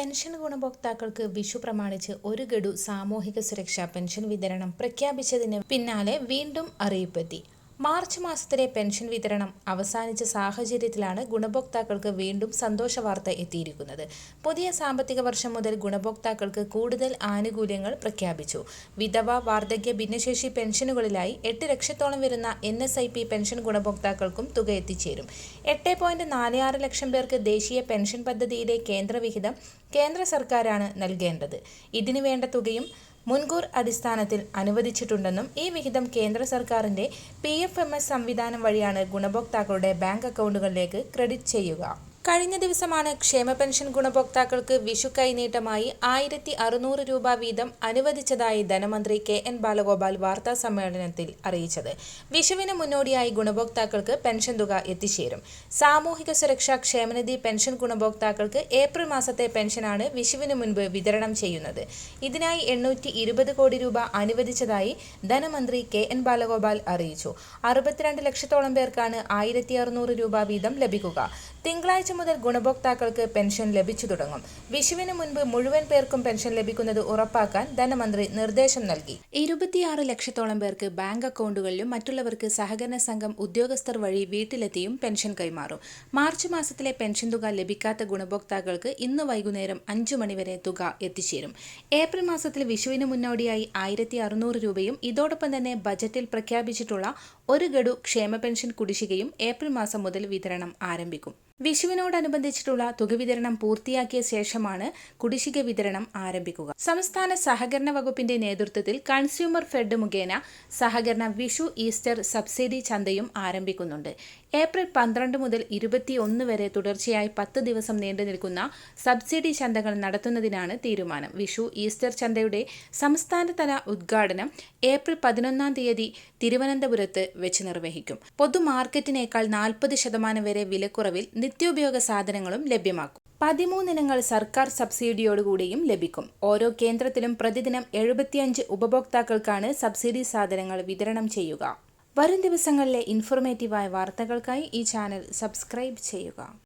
Pension ഗുണഭോക്താക്കൾക്ക് വിഷു പ്രമാണിച്ച് ഒരു ഗഡു സാമൂഹിക സുരക്ഷാ പെൻഷൻ വിതരണം പ്രഖ്യാപിച്ചതിന് പിന്നാലെ വീണ്ടും അറിയിപ്പെത്തി. മാർച്ച് മാസത്തിലെ പെൻഷൻ വിതരണം അവസാനിച്ച സാഹചര്യത്തിലാണ് ഗുണഭോക്താക്കൾക്ക് വീണ്ടും സന്തോഷ വാർത്ത എത്തിയിരിക്കുന്നത്. പുതിയ സാമ്പത്തിക വർഷം മുതൽ ഗുണഭോക്താക്കൾക്ക് കൂടുതൽ ആനുകൂല്യങ്ങൾ പ്രഖ്യാപിച്ചു. വിധവ വാർദ്ധക്യ ഭിന്നശേഷി പെൻഷനുകളിലായി എട്ട് ലക്ഷത്തോളം വരുന്ന N S I P pension ഗുണഭോക്താക്കൾക്കും തുക എത്തിച്ചേരും. എട്ട് പോയിന്റ് നാല് ആറ് ലക്ഷം പേർക്ക് ദേശീയ പെൻഷൻ പദ്ധതിയിലെ കേന്ദ്രവിഹിതം കേന്ദ്ര സർക്കാരാണ് നൽകേണ്ടത്. ഇതിനു വേണ്ട തുകയും മുൻകൂർ അടിസ്ഥാനത്തിൽ അനുവദിച്ചിട്ടുണ്ടെന്നും ഈ വിഹിതം കേന്ദ്ര സർക്കാരിന്റെ പി എഫ് എം എസ് സംവിധാനം വഴിയാണ് ഗുണഭോക്താക്കളുടെ ബാങ്ക് അക്കൗണ്ടുകളിലേക്ക് ക്രെഡിറ്റ് ചെയ്യുക. കഴിഞ്ഞ ദിവസമാണ് ക്ഷേമ പെൻഷൻ ഗുണഭോക്താക്കൾക്ക് വിഷു കൈനീട്ടമായി ആയിരത്തി അറുന്നൂറ് രൂപ വീതം അനുവദിച്ചതായി ധനമന്ത്രി കെ എൻ ബാലഗോപാൽ വാർത്താ സമ്മേളനത്തിൽ അറിയിച്ചത്. വിഷുവിന് മുന്നോടിയായി ഗുണഭോക്താക്കൾക്ക് പെൻഷൻ തുക എത്തിച്ചേരും. സാമൂഹിക സുരക്ഷാ ക്ഷേമനിധി പെൻഷൻ ഗുണഭോക്താക്കൾക്ക് ഏപ്രിൽ മാസത്തെ പെൻഷനാണ് വിഷുവിന് മുൻപ് വിതരണം ചെയ്യുന്നത്. ഇതിനായി എണ്ണൂറ്റി കോടി രൂപ അനുവദിച്ചതായി ധനമന്ത്രി കെ എൻ ബാലഗോപാൽ അറിയിച്ചു. അറുപത്തിരണ്ട് ലക്ഷത്തോളം പേർക്കാണ് ആയിരത്തി രൂപ വീതം ലഭിക്കുക. തിങ്കളാഴ്ച മുതൽ ഗുണഭോക്താക്കൾക്ക് പെൻഷൻ ലഭിച്ചു തുടങ്ങും. വിഷുവിന് മുൻപ് മുഴുവൻ പേർക്കും പെൻഷൻ ലഭിക്കുന്നത് ഉറപ്പാക്കാൻ ധനമന്ത്രി നിർദ്ദേശം നൽകി. ഇരുപത്തിയാറ് ലക്ഷത്തോളം പേർക്ക് ബാങ്ക് അക്കൗണ്ടുകളിലും മറ്റുള്ളവർക്ക് സഹകരണ സംഘം ഉദ്യോഗസ്ഥർ വഴി വീട്ടിലെത്തിയും പെൻഷൻ കൈമാറും. മാർച്ച് മാസത്തിലെ പെൻഷൻ തുക ലഭിക്കാത്ത ഗുണഭോക്താക്കൾക്ക് ഇന്ന് വൈകുന്നേരം അഞ്ചു മണിവരെ തുക എത്തിച്ചേരും. ഏപ്രിൽ മാസത്തിൽ വിഷുവിന് മുന്നോടിയായി ആയിരത്തി അറുന്നൂറ് രൂപയും ഇതോടൊപ്പം തന്നെ ബജറ്റിൽ പ്രഖ്യാപിച്ചിട്ടുള്ള ഒരു ഗഡു ക്ഷേമ പെൻഷൻ കുടിശ്ശികയും ഏപ്രിൽ മാസം മുതൽ വിതരണം ആരംഭിക്കും. വിഷുവിനോടനുബന്ധിച്ചിട്ടുള്ള തുക വിതരണം പൂർത്തിയാക്കിയ ശേഷമാണ് കുടിശ്ശിക വിതരണം ആരംഭിക്കുക. സംസ്ഥാന സഹകരണ വകുപ്പിന്റെ നേതൃത്വത്തിൽ കൺസ്യൂമർ ഫെഡ് മുഖേന സഹകരണ വിഷു ഈസ്റ്റർ സബ്സിഡി ചന്തയും ആരംഭിക്കുന്നുണ്ട്. ഏപ്രിൽ പന്ത്രണ്ട് മുതൽ ഇരുപത്തിയൊന്ന് വരെ തുടർച്ചയായി പത്ത് ദിവസം നീണ്ടു നിൽക്കുന്ന സബ്സിഡി ചന്തകൾ നടത്തുന്നതിനാണ് തീരുമാനം. വിഷു ഈസ്റ്റർ ചന്തയുടെ സംസ്ഥാനതല ഉദ്ഘാടനം ഏപ്രിൽ പതിനൊന്നാം തീയതി തിരുവനന്തപുരത്ത് വെച്ച് നിർവഹിക്കും. പൊതുമാർക്കറ്റിനേക്കാൾ നാൽപ്പത് ശതമാനം വരെ വിലക്കുറവിൽ നിത്യോപയോഗ സാധനങ്ങളും ലഭ്യമാക്കും. പതിമൂന്നിനങ്ങൾ സർക്കാർ സബ്സിഡിയോടുകൂടിയും ലഭിക്കും. ഓരോ കേന്ദ്രത്തിലും പ്രതിദിനം എഴുപത്തിയഞ്ച് ഉപഭോക്താക്കൾക്കാണ് സബ്സിഡി സാധനങ്ങൾ വിതരണം ചെയ്യുക. വരും ദിവസങ്ങളിലെ ഇൻഫോർമേറ്റീവായ വാർത്തകൾക്കായി ഈ ചാനൽ സബ്സ്ക്രൈബ് ചെയ്യുക.